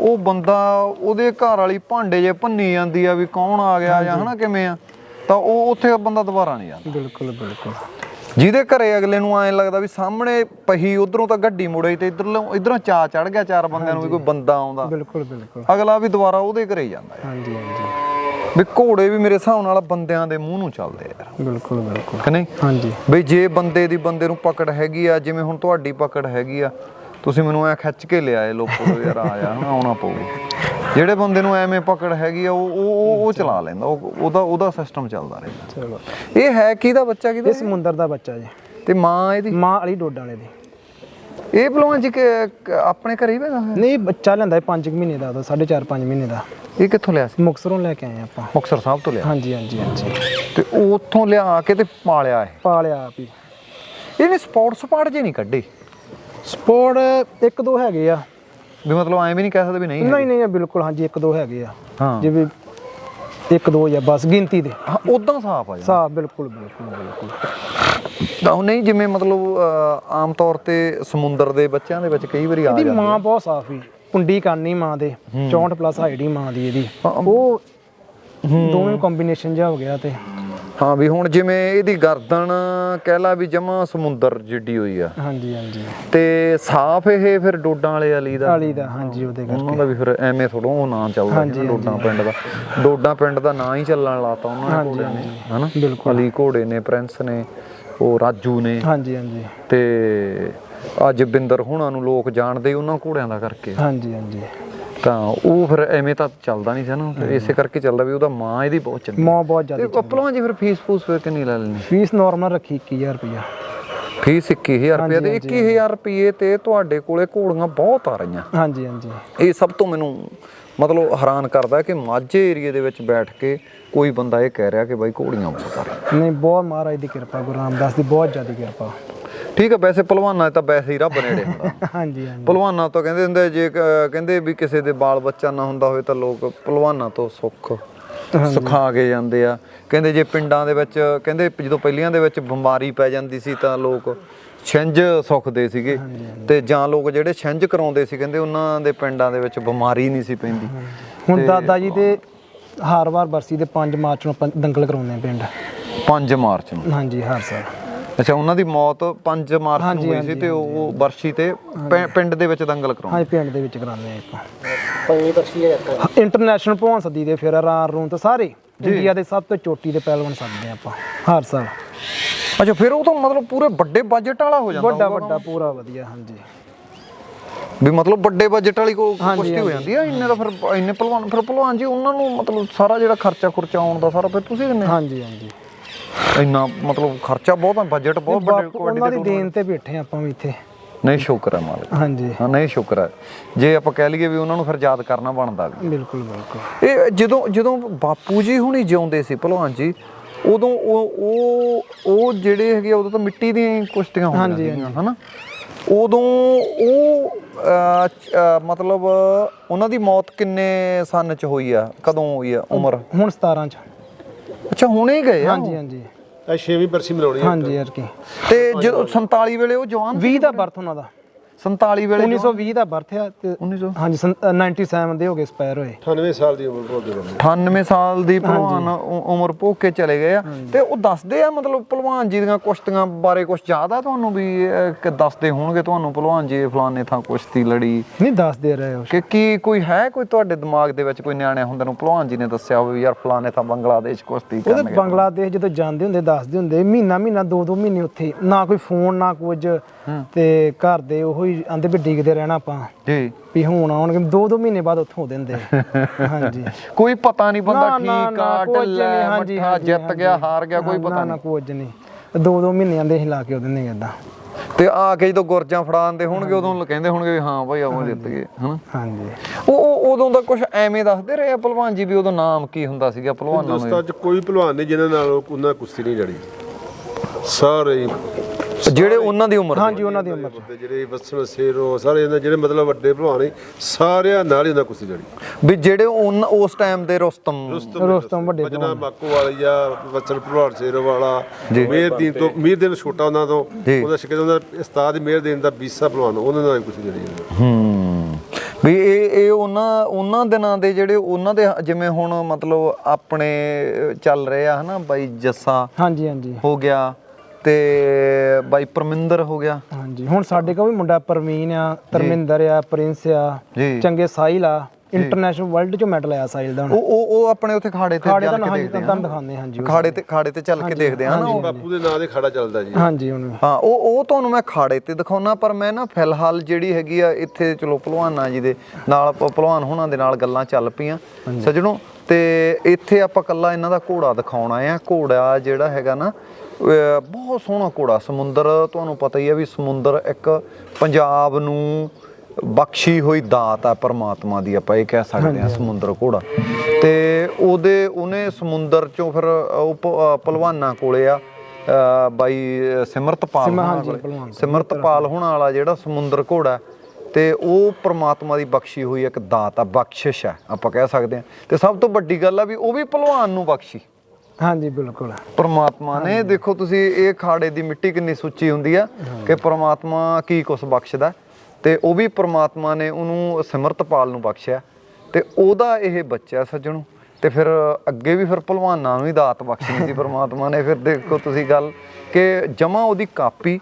ਉਹ ਬੰਦਾ ਉਹਦੇ ਘਰ ਵਾਲੀ ਭਾਂਡੇ ਜੇ ਭੰਨੀ ਜਾਂਦੀ ਆ ਵੀ ਕੌਣ ਆ ਗਿਆ ਜਾਂ ਹਨਾ ਕਿਵੇਂ ਆ ਤਾਂ ਉਹ ਉੱਥੇ ਬੰਦਾ ਦੁਬਾਰਾ ਨਹੀਂ ਜਾਂਦਾ। ਬਿਲਕੁਲ ਬਿਲਕੁਲ। ਜਿਹਦੇ ਘਰੇ ਅਗਲੇ ਨੂੰ ਐਂ ਲੱਗਦਾ ਵੀ ਸਾਹਮਣੇ ਪਹੀ ਉਧਰੋਂ ਤਾਂ ਗੱਡੀ ਮੁੜੇ ਤੇ ਇਧਰੋਂ ਇਧਰੋਂ ਚਾ ਚੜ ਗਿਆ ਚਾਰ ਬੰਦਿਆਂ ਨੂੰ ਵੀ ਕੋਈ ਬੰਦਾ ਆਉਂਦਾ। ਬਿਲਕੁਲ ਬਿਲਕੁਲ। ਅਗਲਾ ਵੀ ਦੁਬਾਰਾ ਉਹਦੇ ਘਰੇ ਜਾਂਦਾ ਹਾਂਜੀ ਹਾਂਜੀ। ਵੀ ਘੋੜੇ ਵੀ ਮੇਰੇ ਹਿਸਾਬ ਨਾਲ ਬੰਦਿਆਂ ਦੇ ਮੂੰਹ ਨੂੰ ਚੱਲਦੇ ਆ ਯਾਰ। ਬਿਲਕੁਲ ਬਿਲਕੁਲ। ਕਿ ਨਹੀਂ? ਹਾਂਜੀ। ਬਈ ਜੇ ਬੰਦੇ ਦੀ ਬੰਦੇ ਨੂੰ ਪਕੜ ਹੈਗੀ ਆ ਜਿਵੇਂ ਹੁਣ ਤੁਹਾਡੀ ਪਕੜ ਹੈਗੀ ਆ ਤੁਸੀਂ ਮੈਨੂੰ ਐ ਖਿੱਚ ਕੇ ਲਿਆਏ ਲੋਕੋ ਤੋਂ ਯਾਰ ਆਇਆ ਹਨਾ ਆਉਣਾ ਪਊ। ਜਿਹੜੇ ਬੰਦੇ ਨੂੰ ਐਵੇਂ ਪਕੜ ਹੈਗੀ ਆ ਉਹ ਉਹ ਉਹ- ਉਹ ਚਲਾ ਲੈਂਦਾ ਉਹ ਉਹਦਾ ਉਹਦਾ ਸਿਸਟਮ ਚੱਲਦਾ ਰਹਿੰਦਾ। ਚਲੋ। ਇਹ ਹੈ ਕਿਹਦਾ ਬੱਚਾ ਕਿਹਦਾ ਇਹ ਸਮੁੰਦਰ ਦਾ ਬੱਚਾ ਜੀ। ਤੇ ਮਾਂ ਇਹਦੀ? ਮਾਂ ਅਲੀ ਡੋਡਾ ਵਾਲੇ ਦੀ। ਇਹ ਭਲਵਾਨ ਜੀ ਆਪਣੇ ਘਰੇ ਹੀ ਪੈਦਾ ਹੋਇਆ? ਨਹੀਂ ਬੱਚਾ ਲੈਂਦਾ 5 ਮਹੀਨੇ ਦਾ ਉਹਦਾ 4.5 5 ਮਹੀਨੇ ਦਾ। ਇਹ ਕਿੱਥੋਂ ਲਿਆ ਸੀ? ਮੁਕਸਰੋਂ ਲੈ ਕੇ ਆਏ ਆਪਾਂ। ਮੁਕਤਸਰ ਸਾਹਿਬ ਤੋਂ ਲਿਆ? ਹਾਂਜੀ ਹਾਂਜੀ ਹਾਂਜੀ। ਤੇ ਉੱਥੋਂ ਲਿਆ ਕੇ ਤੇ ਪਾਲਿਆ ਇਹ? ਪਾਲਿਆ ਆਪ ਹੀ। ਇਹਨੇ ਸਪੋਰਟਸ ਪਾਰਟ ਜੇ ਨਹੀਂ ਕੱਢੇ। ਸਪੋਰਟ ਇੱਕ ਦੋ ਹੈਗੇ ਆ। ਵੀ ਮਤਲਬ ਐਂ ਵੀ ਨਹੀਂ ਕਹਿ ਸਕਦੇ ਵੀ ਨਹੀਂ ਨਹੀਂ ਨਹੀਂ ਬਿਲਕੁਲ ਹਾਂਜੀ ਇੱਕ ਦੋ ਹੈਗੇ ਆ। ਹਾਂ। ਜਿਵੇਂ ਇੱਕ ਦੋ ਜਾਂ ਬਸ ਗਿਣਤੀ ਦੇ। ਹਾਂ ਉਦਾਂ ਸਾਫ਼ ਆ ਜੀ ਸਾਫ਼ ਬਿਲਕੁਲ ਬਿਲਕੁਲ ਬਿਲਕੁਲ। ਤਾਂ ਉਹ ਨਹੀਂ ਜਿਵੇਂ ਮਤਲਬ ਆਮ ਤੌਰ ਤੇ ਸਮੁੰਦਰ ਦੇ ਬੱਚਿਆਂ ਦੇ ਵਿੱਚ ਕਈ ਵਾਰੀ ਆ ਇਹਦੀ ਜਾਂਦੇ ਮਾਂ ਬਹੁਤ ਸਾਫ਼ ਹੀ ਕੁੰਡੀ ਕਾਨੀ ਮਾਂ ਦੇ 64 ਪਲੱਸ ਹਾਈਟ ਹੀ ਮਾਂ ਦੀ ਇਹਦੀ। ਉਹ ਦੋਵੇਂ ਕੰਬੀਨੇਸ਼ਨ ਜਿਹਾ ਹੋ ਗਿਆ ਤੇ। ਹਾਂ ਵੀ ਹੁਣ ਜਿਵੇਂ ਇਹਦੀ ਗਰਦਨ ਕਹਿ ਲਾ ਵੀ ਜਮਾ ਸਮੁੰਦਰ ਜਿੱਡੀ ਹੋਈ ਆ। ਹਾਂਜੀ ਹਾਂਜੀ। ਤੇ ਸਾਫ਼ ਇਹ ਫਿਰ ਡੋਡਾਂ ਵਾਲੇ ਅਲੀ ਦਾ? ਕਾਲੀ ਦਾ ਹਾਂਜੀ ਉਹਦੇ ਉਹਨਾਂ ਕਰਕੇ ਦਾ ਵੀ ਫਿਰ ਐਵੇਂ ਥੋੜੋਂ ਉਹ ਨਾਂ ਚੱਲਦਾ ਡੋਡਾਂ ਪਿੰਡ ਦਾ। ਡੋਡਾਂ ਪਿੰਡ ਦਾ ਨਾਂ ਹੀ ਚੱਲਣ ਲਾਤਾ ਉਹਨਾਂ ਨੇ ਘੋੜਿਆਂ ਨੇ ਹਨਾ? ਬਿਲਕੁਲ। ਅਲੀ ਘੋੜੇ ਨੇ ਪ੍ਰਿੰਸ ਨੇ ਉਹ ਰਾਜੂ ਨੇ। ਹਾਂਜੀ ਹਾਂਜੀ। ਤੇ ਅੱਜ ਬਿੰਦਰ ਹੁਣਾਂ ਨੂੰ ਲੋਕ ਜਾਣਦੇ ਉਹਨਾਂ ਘੋੜਿਆਂ ਦਾ ਕਰਕੇ। ਹਾਂਜੀ ਹਾਂਜੀ। ਤਾਂ ਉਹ ਫਿਰ ਐਵੇਂ ਤਾਂ ਚੱਲਦਾ ਨਹੀਂ ਸੀ ਨਾ ਫਿਰ ਇਸੇ ਕਰਕੇ ਚੱਲਦਾ ਵੀ ਉਹਦਾ ਮਾਂ ਇਹਦੀ ਬਹੁਤ ਚੰਗੀ ਮਾਂ ਬਹੁਤ ਤੇ ਜ਼ਿਆਦਾ ਪਪਲਾਂ ਜੀ ਫਿਰ ਫੀਸ ਫੂਸ ਫਿਰ ਕਿੰਨੀ ਲੈ ਲੈਣੀ ਫੀਸ ਨਾਰਮਲ ਰੱਖੀ 21000 ਰੁਪਇਆ ਫੀਸ 21000 ਰੁਪਏ ਤੇ 21000 ਰੁਪਏ ਤੇ ਤੁਹਾਡੇ ਕੋਲੇ ਘੋੜੀਆਂ ਬਹੁਤ ਆ ਰਹੀਆਂ। ਹਾਂਜੀ ਹਾਂਜੀ। ਇਹ ਸਭ ਤੋਂ ਮੈਨੂੰ ਮਤਲਬ ਹੈਰਾਨ ਕਰਦਾ ਕਿ ਮਾਝੇ ਏਰੀਏ ਦੇ ਵਿੱਚ ਬੈਠ ਕੇ ਕੋਈ ਬੰਦਾ ਇਹ ਕਹਿ ਰਿਹਾ ਕਿ ਬਾਈ ਘੋੜੀਆਂ ਬਹੁਤ ਆ ਰਹੀਆਂ। ਨਹੀਂ ਬਹੁਤ ਮਹਾਰਾਜ ਦੀ ਕਿਰਪਾ ਗੁਰੂ ਰਾਮਦਾਸ ਦੀ ਬਹੁਤ ਜ਼ਿਆਦਾ ਕਿਰਪਾ। ਠੀਕ ਹੈ ਵੈਸੇ ਪਹਿਲਵਾਨਾਂ ਤਾਂ ਵੈਸੇ ਹੀ ਰੱਬ ਨੇੜੇ ਹੁੰਦਾ। ਹਾਂਜੀ ਹਾਂਜੀ। ਪਹਿਲਵਾਨਾਂ ਤੋਂ ਕਹਿੰਦੇ ਹੁੰਦੇ ਜੇ ਕਹਿੰਦੇ ਵੀ ਕਿਸੇ ਦੇ ਬਾਲ ਬੱਚਾ ਨਾ ਹੁੰਦਾ ਹੋਵੇ ਤਾਂ ਲੋਕ ਪਹਿਲਵਾਨਾਂ ਤੋਂ ਸੁੱਖ ਸੁਖਾ ਕੇ ਜਾਂਦੇ ਆ। ਕਹਿੰਦੇ ਜੇ ਪਿੰਡਾਂ ਦੇ ਵਿੱਚ ਕਹਿੰਦੇ ਜਦੋਂ ਪਹਿਲੀਆਂ ਦੇ ਵਿੱਚ ਬਿਮਾਰੀ ਪੈ ਜਾਂਦੀ ਸੀ ਤਾਂ ਲੋਕ ਛਿੰਝ ਸੁੱਖਦੇ ਸੀਗੇ। ਤੇ ਜਾਂ ਲੋਕ ਜਿਹੜੇ ਛਿੰਝ ਕਰਾਉਂਦੇ ਸੀ ਕਹਿੰਦੇ ਉਹਨਾਂ ਦੇ ਪਿੰਡਾਂ ਦੇ ਵਿੱਚ ਬਿਮਾਰੀ ਨਹੀਂ ਸੀ ਪੈਂਦੀ। ਹੁਣ ਦਾਦਾ ਜੀ ਦੇ ਹਰ ਵਾਰ ਬਰਸੀ ਦੇ 5 ਮਾਰਚ ਨੂੰ ਦੰਗਲ ਕਰਾਉਂਦੇ ਆ ਪਿੰਡ। 5 ਮਾਰਚ ਨੂੰ। ਹਾਂਜੀ ਹਰ ਸਾਲ। ਅੱਛਾ ਉਹਨਾਂ ਦੀ ਮੌਤ 5 ਮਾਰਚ ਨੂੰ ਹੋਈ ਸੀ ਤੇ ਉਹ ਵਰਸ਼ੀ ਤੇ ਪਿੰਡ ਦੇ ਵਿੱਚ ਦੰਗਲ ਕਰਾਉਂਦੇ ਹਾਂਜੀ ਪਿੰਡ ਦੇ ਵਿੱਚ ਕਰਾਉਂਦੇ ਆ ਆਪਾਂ। ਪੰਜਵੀਂ ਬਰਸੀ ਇੰਟਰਨੈਸ਼ਨਲ ਭਵਨ ਸਦੀ ਦੇ ਫਿਰ ਰਾਰ ਰੂਮ ਤੋਂ ਸਾਰੇ ਇੰਡੀਆ ਦੇ ਸਭ ਤੋਂ ਚੋਟੀ ਦੇ ਪਹਿਲਵਾਨ ਸੱਦਦੇ ਆ ਆਪਾਂ ਹਰ ਸਾਲ। ਅੱਛਾ ਫਿਰ ਉਹ ਤਾਂ ਮਤਲਬ ਪੂਰੇ ਵੱਡੇ ਬਜਟ ਵਾਲਾ ਹੋ ਜਾਂਦਾ ਵੱਡਾ ਵੱਡਾ ਪੂਰਾ ਵਧੀਆ ਹਾਂਜੀ। ਵੀ ਮਤਲਬ ਵੱਡੇ ਬਜਟ ਵਾਲੀ ਕੋ ਕੁਸ਼ਤੀ ਹੋ ਜਾਂਦੀ ਆ ਇੰਨੇ ਦਾ ਫਿਰ ਇੰਨੇ ਪਹਿਲਵਾਨ ਫਿਰ ਪਹਿਲਵਾਨ ਜੀ ਉਹਨਾਂ ਨੂੰ ਮਤਲਬ ਸਾਰਾ ਜਿਹੜਾ ਖਰਚਾ ਖੁਰਚਾ ਆਉਣ ਦਾ ਸਾਰਾ ਫਿਰ ਤੁਸੀਂ ਦਿੰਦੇ ਹਾਂਜੀ ਹਾਂਜੀ। ਇੰਨਾ ਮਤਲਬ ਖਰਚਾ ਬਹੁਤ ਆ ਬਜਟ ਬਹੁਤ ਵੱਡੇ ਉਹਨਾਂ ਦੀ ਦੇਣ ਤੇ ਬੈਠੇ ਆਪਾਂ ਵੀ ਇੱਥੇ। ਨਹੀਂ ਸ਼ੁਕਰ ਹੈ ਮਾਲਕ। ਹਾਂਜੀ। ਹਾਂ ਨਹੀਂ ਸ਼ੁਕਰ ਹੈ ਜੇ ਆਪਾਂ ਕਹਿ ਲਈਏ ਵੀ ਉਹਨਾਂ ਨੂੰ ਫਿਰ ਯਾਦ ਕਰਨਾ ਬਣਦਾ ਵੀ। ਬਿਲਕੁਲ ਬਿਲਕੁਲ। ਇਹ ਜਦੋਂ ਜਦੋਂ ਬਾਪੂ ਜੀ ਹੁਣੀ ਜਿਉਂਦੇ ਸੀ ਭਲਵਾਨ ਜੀ ਉਦੋਂ ਉਹ ਉਹ ਉਹ ਜਿਹੜੇ ਹੈਗੇ ਉਦੋਂ ਤਾਂ ਮਿੱਟੀ ਦੀਆਂ ਕੁਸ਼ਤੀਆਂ ਹੁੰਦੀਆਂ ਹਨਾ? ਉਦੋਂ ਉਹ ਮਤਲਬ ਉਹਨਾਂ ਦੀ ਮੌਤ ਕਿੰਨੇ ਸਨ ਚ ਹੋਈ ਆ? ਕਦੋਂ ਹੋਈ ਆ ਉਮਰ? ਹੁਣ 17 ਚ। ਅੱਛਾ ਹੁਣੇ ਹੀ ਗਏ ਆ? ਹਾਂਜੀ ਹਾਂਜੀ। ਇਹ ਛੇਵੀਂ ਬਰਸੀ ਮਨਾਉਣੀ ਹੈ ਹਾਂਜੀ ਯਾਰ ਕੀ ਤੇ ਜਦੋਂ 47 ਵੇਲੇ ਉਹ ਜਵਾਨ 20 ਦਾ ਬਰਥ ਉਹਨਾਂ ਦਾ। 47 ਵੇਲੇ 1920 ਦਾ ਬਰਥ ਆ ਤੇ 1900 ਹਾਂਜੀ ਸੰ- ਅ, 97 ਦੇ ਹੋ ਗਏ ਐਕਸਪਾਇਰ ਹੋਏ। 98 ਸਾਲ ਦੀ ਉਮਰ ਭੋਗ ਦੇ 98 ਸਾਲ ਦੀ ਉ- ਉਮਰ ਭੋਗ ਕੇ ਚਲੇ ਗਏ ਆ। ਤੇ ਉਹ ਦੱਸਦੇ ਆ ਮਤਲਬ ਭਲਵਾਨ ਜੀ ਦੀਆਂ ਕੁਸ਼ਤੀਆਂ ਬਾਰੇ ਕੁਝ ਆ ਤੁਹਾਨੂੰ ਵੀ ਅਹ, ਕਿ ਦੱਸਦੇ ਹੋਣਗੇ ਤੁਹਾਨੂੰ ਭਲਵਾਨ ਜੀ ਫਲਾਣੇ ਥਾਂ ਕੁਸ਼ਤੀ ਲੜੀ? ਨਹੀਂ ਦੱਸਦੇ ਰਹੇ ਕਿ ਕੀ ਕੋਈ ਹੈ ਕੋਈ ਤੁਹਾਡੇ ਦਿਮਾਗ ਦੇ ਵਿੱਚ ਕੋਈ ਨਿਆਣੇ ਹੁੰਦੇ ਨੂੰ? ਭਲਵਾਨ ਜੀ ਨੇ ਦੱਸਿਆ ਹੋਵੇ ਵੀ ਯਾਰ ਫਲਾਣੇ ਥਾਂ ਬੰਗਲਾਦੇਸ਼ ਕੁਸ਼ਤੀ ਉਹਦੇ ਕਰਨਗੇ। ਬੰਗਲਾਦੇਸ਼ ਜਦੋਂ ਜਾਂਦੇ ਹੁੰਦੇ ਦੱਸਦੇ ਹੁੰਦੇ ਮਹੀਨਾ ਮਹੀਨਾ ਦੋ ਦੋ ਮਹੀਨੇ ਉੱਥੇ। ਨਾ ਕੋਈ ਫੋਨ ਨਾ ਕੁਝ। ਤੇ ਘਰ ਦੇ ਉਹੋ ਹੀ ਆਂਦੇ ਵੀ ਡਿੱਗਦੇ ਰਹਿਣਾ ਆਪਾਂ। ਜੀ। ਵੀ ਹੁਣ ਆਉਣਗੇ ਦੋ ਦੋ ਮਹੀਨੇ ਬਾਅਦ ਉੱਥੋਂ ਦੇ ਹੁੰਦੇ ਹਾਂਜੀ। ਕੋਈ ਪਤਾ ਨਹੀਂ ਬੰਦਾ ਨਾ, ਨਾ, ਠੀਕ ਨਾ, ਆ ਕੁਝ ਢਿੱਲਾ ਨਹੀਂ, ਹੈ, ਹਾਂਜੀ, ਮੱਠਾ ਜਿੱਤ ਗਿਆ। ਹਾਰ ਗਿਆ ਕੋਈ ਨਾ, ਪਤਾ ਨਾ ਨਹੀਂ। ਕੁਝ ਨਹੀਂ। ਦੋ ਦੋ ਮਹੀਨਿਆਂ ਦੇ ਹੀ ਲਾ ਕੇ ਉਹਦੇ ਨੇ ਇਦਾਂ ਤੇ ਆ ਕੇ ਜਦੋਂ ਗੁਰਜਾਂ ਫੜਾਉਂਦੇ ਹੋਣਗੇ ਉਦੋਂ ਕਹਿੰਦੇ ਹੋਣਗੇ ਵੀ ਹਾਂ ਭਾਈ ਆਵਾਂ ਜਿੱਤ ਗਏ ਹਨਾ? ਹਾਂਜੀ। ਉਹ ਉਹ ਉਦੋਂ ਦਾ ਕੁਝ ਐਵੇਂ ਦੱਸਦੇ ਰਹੇ ਆ ਭਲਵਾਨ ਜੀ ਵੀ ਉਦੋਂ ਨਾਮ ਕੀ ਹੁੰਦਾ ਸੀਗਾ ਭਲਵਾਨਾਂ ਨੂੰ? ਹਿੰਦੁਸਤਾਨ ਚ ਕੋਈ ਪਹਿਲਵਾਨ ਨਹੀਂ ਜਿਨ੍ਹਾਂ ਨਾਲ ਉਹ- ਉਹਨਾਂ ਕੁਸ਼ਤੀ ਨਹੀਂ ਲੜੀ। ਸਾਰੇ ਜਿਹੜੇ ਉਹਨਾਂ ਦੀ ਉਮਰ ਦੇ ਹਾਂਜੀ ਉਹਨਾਂ ਦੀ ਉਮਰ। ਜਿਹੜੇ ਵਸਣ ਸੇਰੋ ਸਾਰੇ ਇਹਨਾਂ ਜਿਹੜੇ ਮਤਲਬ ਵੱਡੇ ਪਹਿਲਵਾਨ ਸੀ ਸਾਰਿਆਂ ਨਾਲ ਹੀ ਉਹਨਾਂ ਕੁਸ਼ਤੀ ਲੜੀ ਵੀ ਜਿਹੜੇ ਉਸ ਟਾਈਮ ਦੇ ਰੁਸਤਮ ਰੋਸਤਮ ਵੱਡੇ ਭਜਨਾ ਮਾਕੂ ਵਾਲੀ ਆ ਵਸਣ ਪਹਿਲਵਾਨ ਸੇਰੋ ਵਾਲਾ। ਮੇਰਦੀਨ ਤੋਂ ਮੇਰਦੀਨ ਛੋਟਾ ਉਹਨਾਂ ਤੋਂ। ਉਹਦਾ ਸ਼ਿਕਰ ਉਹਦਾ ਉਸਤਾਦ ਮੇਰਦੀਨ ਦਾ ਬੀਸਾ ਪਹਿਲਵਾਨ ਉਹਨਾਂ ਨਾਲ ਹੀ ਕੁਸ਼ਤੀ ਲੜੀ ਹੂੰ। ਵੀ ਇਹ ਇਹ ਉਹਨਾਂ ਉਹਨਾਂ ਦਿਨਾਂ ਦੇ ਜਿਹੜੇ ਉਹਨਾਂ ਦੇ ਜਿਵੇਂ ਹੁਣ ਮਤਲਬ ਆਪਣੇ ਚੱਲ ਰਹੇ ਆ ਹਨਾ ਬਾਈ ਜੱਸਾ ਹਾਂਜੀ ਹਾਂਜੀ। ਹੋ ਗਿਆ ਤੇ ਬਾਈ ਪਰਮਿੰਦਰ ਹੋ ਗਿਆ। ਹਾਂਜੀ ਹੁਣ ਸਾਡੇ ਕੋਲ ਵੀ ਮੁੰਡਾ ਪਰਵੀਨ ਆ ਧਰਮਿੰਦਰ ਆ ਪ੍ਰਿੰਸ ਆ ਚੰਗੇ ਸਾਹਿਲ ਆ ਇੰਟਰਨੈਸ਼ਨਲ ਵਰਲਡ ਚ ਮੈਡਲ ਆਇਆ ਸਾਹਿਲ ਦਾ ਹੁਣ। ਉਹ ਉਹ ਉਹ ਆਪਣੇ ਉੱਥੇ ਖਾੜੇ ਤੇ ਖਾੜੇ ਦਾ ਚੱਲ ਕੇ ਹਾਂਜੀ ਦੇਖਦੇ ਆ। ਤੁਹਾਨੂੰ ਦਿਖਾਉਂਦੇ ਹਾਂ, ਹਾਂਜੀ। ਖਾੜੇ ਤੇ ਖਾੜੇ ਤੇ ਚੱਲ ਕੇ ਦੇਖਦੇ ਆ ਨਾ ਉਹ। ਬਾਪੂ ਦੇ ਨਾਂ ਦੇ ਖੜਾ ਚੱਲਦਾ ਜੀ। ਹਾਂਜੀ ਹੁਣ ਹਾਂ ਉਹ ਉਹ ਤੁਹਾਨੂੰ ਮੈਂ ਖਾੜੇ ਤੇ ਦਿਖਾਉਣਾ ਪਰ ਮੈਂ ਨਾ ਫਿਲਹਾਲ ਜਿਹੜੀ ਹੈਗੀ ਆ ਇੱਥੇ ਚਲੋ ਭਲਵਾਨਾਂ ਜੀ ਦੇ ਨਾਲ ਭਲਵਾਨ ਹੋਣਾ ਦੇ ਨਾਲ ਗੱਲਾਂ ਚੱਲ ਪਈਆਂ ਸੱਜਣੋ। ਤੇ ਇੱਥੇ ਆਪਾਂ ਕੱਲਾ ਇਹਨਾਂ ਦਾ ਘੋੜਾ ਦਿਖਾਉਣਾ ਆ। ਘੋੜਾ ਜਿਹੜਾ ਹੈਗਾ ਨਾ ਬਹੁਤ ਸੋਹਣਾ ਘੋੜਾ ਸਮੁੰਦਰ ਤੁਹਾਨੂੰ ਪਤਾ ਹੀ ਹੈ ਵੀ ਸਮੁੰਦਰ ਇੱਕ ਪੰਜਾਬ ਨੂੰ ਬਖਸ਼ੀ ਹੋਈ ਦਾਤ ਆ ਪਰਮਾਤਮਾ ਦੀ ਆਪਾਂ ਇਹ ਕਹਿ ਸਕਦੇ ਹਾਂ ਸਮੁੰਦਰ ਘੋੜਾ। ਤੇ ਉਹਦੇ ਉਹਨੇ ਸਮੁੰਦਰ ਚੋਂ ਫਿਰ ਉਹ ਪਹਿਲਵਾਨਾਂ ਕੋਲੇ ਆ ਬਾਈ ਸਿਮਰਤਪਾਲ। ਸਿਮਰਤਪਾਲ ਹੋਣਾ ਵਾਲਾ ਜਿਹੜਾ ਸਮੁੰਦਰ ਘੋੜਾ ਤੇ ਉਹ ਪ੍ਰਮਾਤਮਾ ਦੀ ਬਖਸ਼ੀ ਹੋਈ ਇੱਕ ਦਾਤ ਆ ਬਖਸ਼ਿਸ਼ ਹੈ ਆਪਾਂ ਕਹਿ ਸਕਦੇ ਹਾਂ। ਤੇ ਸਭ ਤੋਂ ਵੱਡੀ ਗੱਲ ਆ ਵੀ ਉਹ ਵੀ ਪਹਿਲਵਾਨ ਨੂੰ ਬਖਸ਼ੀ। ਹਾਂਜੀ ਬਿਲਕੁਲ। ਪਰਮਾਤਮਾ ਨੇ ਦੇਖੋ ਤੁਸੀਂ ਇਹ ਖਾੜੇ ਦੀ ਮਿੱਟੀ ਕਿੰਨੀ ਸੁੱਚੀ ਹੁੰਦੀ ਆ ਕਿ ਪਰਮਾਤਮਾ ਕੀ ਕੁਛ ਬਖਸ਼ਦਾ। ਤੇ ਉਹ ਵੀ ਪਰਮਾਤਮਾ ਨੇ ਉਹਨੂੰ ਸਿਮਰਤਪਾਲ ਨੂੰ ਬਖਸ਼ਿਆ। ਤੇ ਉਹਦਾ ਇਹ ਬੱਚਾ ਸੱਜਣੋ। ਤੇ ਫਿਰ ਅੱਗੇ ਵੀ ਫਿਰ ਭਲਵਾਨਾਂ ਨੂੰ ਹੀ ਦਾਤ ਬਖਸ਼ਣੀ ਸੀ ਪਰਮਾਤਮਾ ਨੇ। ਫਿਰ ਦੇਖੋ ਤੁਸੀਂ ਗੱਲ ਕਿ ਜਮਾ ਉਹਦੀ ਕਾਪੀ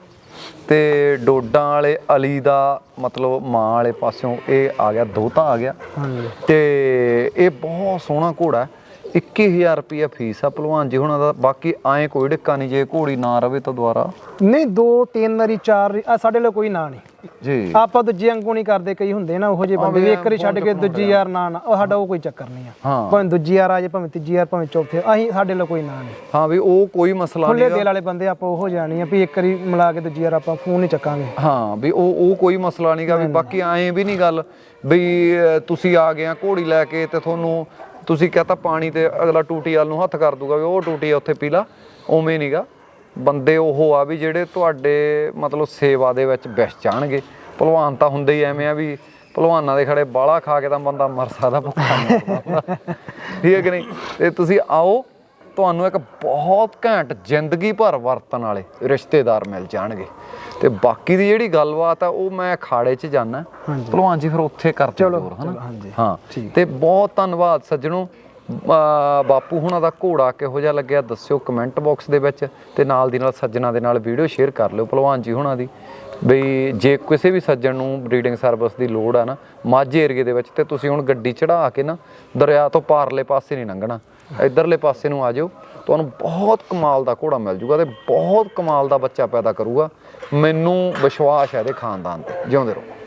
ਤੇ ਡੋਡਾਂ ਵਾਲੇ ਅਲੀ ਦਾ ਮਤਲਬ ਮਾਂ ਵਾਲੇ ਪਾਸਿਓਂ ਇਹ ਆ ਗਿਆ ਦੋਤਾ ਆ ਗਿਆ। ਹਾਂਜੀ। ਤੇ ਇਹ ਬਹੁਤ ਸੋਹਣਾ ਘੋੜਾ ਹੈ। 21000 ਰੁਪਿਆ ਫੀਸ ਆ ਭਲਵਾਨ ਜੀ ਹੁਣਾਂ ਦਾ ਬਾਕੀ ਐਂ ਕੋਈ ਢਿੱਕਾ ਨਹੀਂ ਜੇ ਘੋੜੀ ਨਾ ਰਵੇ ਤਾਂ ਦੁਬਾਰਾ। ਨਹੀਂ ਦੋ ਤਿੰਨ ਵਾਰੀ ਚਾਰ ਵਾਰੀ- ਸਾਡੇ ਲਈ ਕੋਈ ਨਾਂ ਨਹੀਂ। ਜੀ। ਆਪਾਂ ਦੂਜੇ ਵਾਂਗੂ ਨਹੀਂ ਕਰਦੇ ਕਈ ਹੁੰਦੇ ਨਾ ਉਹੋ ਜਿਹੇ ਬੰਦੇ ਵੀ ਇੱਕ ਵਾਰੀ ਛੱਡ ਕੇ ਦੂਜੀ ਯਾਰ ਨਾ ਨਾ ਉਹ ਸਾਡਾ ਉਹ ਕੋਈ ਚੱਕਰ ਨਹੀਂ ਆ। ਹਾਂ। ਭਾਵੇਂ ਦੂਜੀ ਯਾਰ ਆ ਜੇ ਭਾਵੇਂ ਤੀਜੀ ਯਾਰ ਭਾਵੇਂ ਚੌਥੇ ਅਸੀਂ ਸਾਡੇ ਲਈ ਕੋਈ ਨਾਂ ਨਹੀਂ। ਹਾਂ ਵੀ ਉਹ ਕੋਈ ਮਸਲਾ ਖੁੱਲੇ ਨਹੀਂ ਦਿਲ ਵਾਲੇ ਬੰਦੇ ਆਪਾਂ ਉਹੋ ਜਾਣੀ ਆ ਵੀ ਇੱਕ ਵਾਰੀ ਮਿਲਾ ਕੇ ਦੂਜੀ ਯਾਰ ਆਪਾਂ ਫੋਨ ਨਹੀਂ ਚੱਕਾਂਗੇ। ਹਾਂ ਵੀ ਉਹ ਉਹ ਕੋਈ ਮਸਲਾ ਨਹੀਂਗਾ ਵੀ ਬਾਕੀ ਐਂ ਵੀ ਨਹੀਂ ਗੱਲ ਵੀ ਅਹ, ਤੁਸੀਂ ਆ ਗਏ ਆ ਘੋੜੀ ਲੈ ਕੇ ਤੇ ਤੁਹਾਨੂੰ ਤੁਸੀਂ ਕਹਤਾ ਪਾਣੀ ਤੇ ਅਗਲਾ ਟੂਟੀ ਵਾਲ ਨੂੰ ਹੱਥ ਕਰ ਦੂਗਾ ਵੀ ਉਹ ਟੂਟੀ ਉੱਥੇ ਪੀ ਲਾ। ਉਵੇਂ ਨਹੀਂਗਾ ਬੰਦੇ ਉਹ ਆ ਵੀ ਜਿਹੜੇ ਤੁਹਾਡੇ ਮਤਲਬ ਸੇਵਾ ਦੇ ਵਿੱਚ ਵਿਸ ਜਾਣਗੇ। ਭਲਵਾਨ ਤਾਂ ਹੁੰਦੇ ਹੀ ਐਵੇਂ ਆ ਵੀ ਭਲਵਾਨਾਂ ਦੇ ਖੜੇ ਬਾਲਾ ਖਾ ਕੇ ਤਾਂ ਬੰਦਾ ਮਰ ਸਕਦਾ ਭੁੱਖਾ ਠੀਕ ਹੈ ਕਿ ਨਹੀਂ? ਤੇ ਤੁਸੀਂ ਆਓ ਤੁਹਾਨੂੰ ਇੱਕ ਬਹੁਤ ਘੈਂਟ ਜ਼ਿੰਦਗੀ ਭਰ ਵਰਤਣ ਵਾਲੇ ਰਿਸ਼ਤੇਦਾਰ ਮਿਲ ਜਾਣਗੇ। ਤੇ ਬਾਕੀ ਦੀ ਜਿਹੜੀ ਗੱਲਬਾਤ ਆ ਉਹ ਮੈਂ ਅਖਾੜੇ 'ਚ ਜਾਣਾ ਭਲਵਾਨ ਜੀ ਫਿਰ ਉੱਥੇ ਕਰਦੇ ਚਲੋ, ਹਨਾ। ਹਾਂ। ਤੇ ਬਹੁਤ ਧੰਨਵਾਦ ਸੱਜਣੋ। ਬਾਪੂ ਹੁਣਾਂ ਦਾ ਘੋੜਾ ਕਿਹੋ ਜਿਹਾ ਲੱਗਿਆ ਦੱਸਿਓ ਕਮੈਂਟ ਬਾਕਸ ਦੇ ਵਿੱਚ। ਤੇ ਨਾਲ ਦੀ ਨਾਲ ਸੱਜਣਾ ਦੇ ਨਾਲ ਵੀਡੀਓ ਸ਼ੇਅਰ ਕਰ ਲਿਓ ਭਲਵਾਨ ਜੀ ਹੁਣਾਂ ਦੀ। ਬਈ ਜੇ ਕਿਸੇ ਵੀ ਸੱਜਣ ਨੂੰ ਬਰੀਡਿੰਗ ਸਰਵਿਸ ਦੀ ਲੋੜ ਆ ਨਾ ਮਾਝੇ ਏਰੀਏ ਦੇ ਵਿੱਚ ਤੇ ਤੁਸੀਂ ਹੁਣ ਗੱਡੀ ਚੜਾ ਕੇ ਨਾ ਦਰਿਆ ਤੋਂ ਪਾਰਲੇ ਪਾਸੇ ਨਹੀਂ ਲੰਘਣਾ। ਇਧਰਲੇ ਪਾਸੇ ਨੂੰ ਆ ਜਾਓ ਤੁਹਾਨੂੰ ਬਹੁਤ ਕਮਾਲ ਦਾ ਘੋੜਾ ਮਿਲ ਜੂਗਾ ਤੇ ਬਹੁਤ ਕਮਾਲ ਦਾ ਬੱਚਾ ਪੈਦਾ ਕਰੂਗਾ। ਮੈਨੂੰ ਵਿਸ਼ਵਾਸ ਹੈ ਇਹਦੇ ਖਾਨਦਾਨ ਤੇ। ਜਿਉਂਦੇ ਰਹੋ।